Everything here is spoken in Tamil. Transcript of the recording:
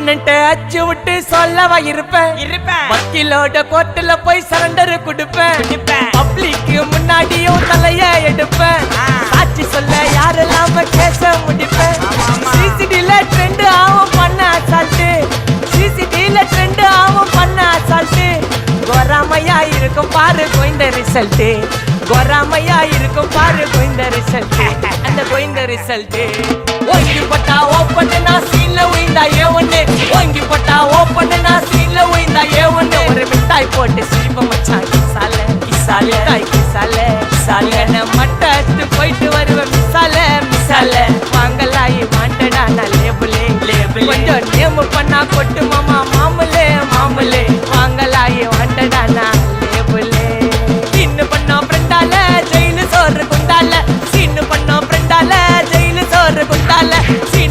அப்படின்னு அச்சு விட்டு சொல்லவா இருப்பேன்? இருப்பேன். வக்கீலோட கோர்ட்டுல போய் சரண்டர் கொடுப்பேன். பப்ளிக்கு முன்னாடியும் தலைய எடுப்பேன். சாட்சி சொல்ல யாரெல்லாம கேச முடிப்பேன். சிசிடில ட்ரெண்ட் ஆகும் பண்ண அசால்ட்டு. சிசிடில ட்ரெண்ட் ஆகும் பண்ண அசால்ட்டு. கோராமையா இருக்கும் பாரு கோய்ந்த ரிசல்ட் கோராமையா இருக்கும் பாரு கோய்ந்த ரிசல்ட் அந்த கோய்ந்த ரிசல்ட் ஓங்கி பட்டா சொல்லி தாய்க்கு சல. சலன மட்டத்து போயிட்டு வருவேன் சல. சல. வாங்கலாயி வாண்டடா நான் லேபிளே. லேபிள். கொஞ்சம் நேம் பண்ணா கொட்டு.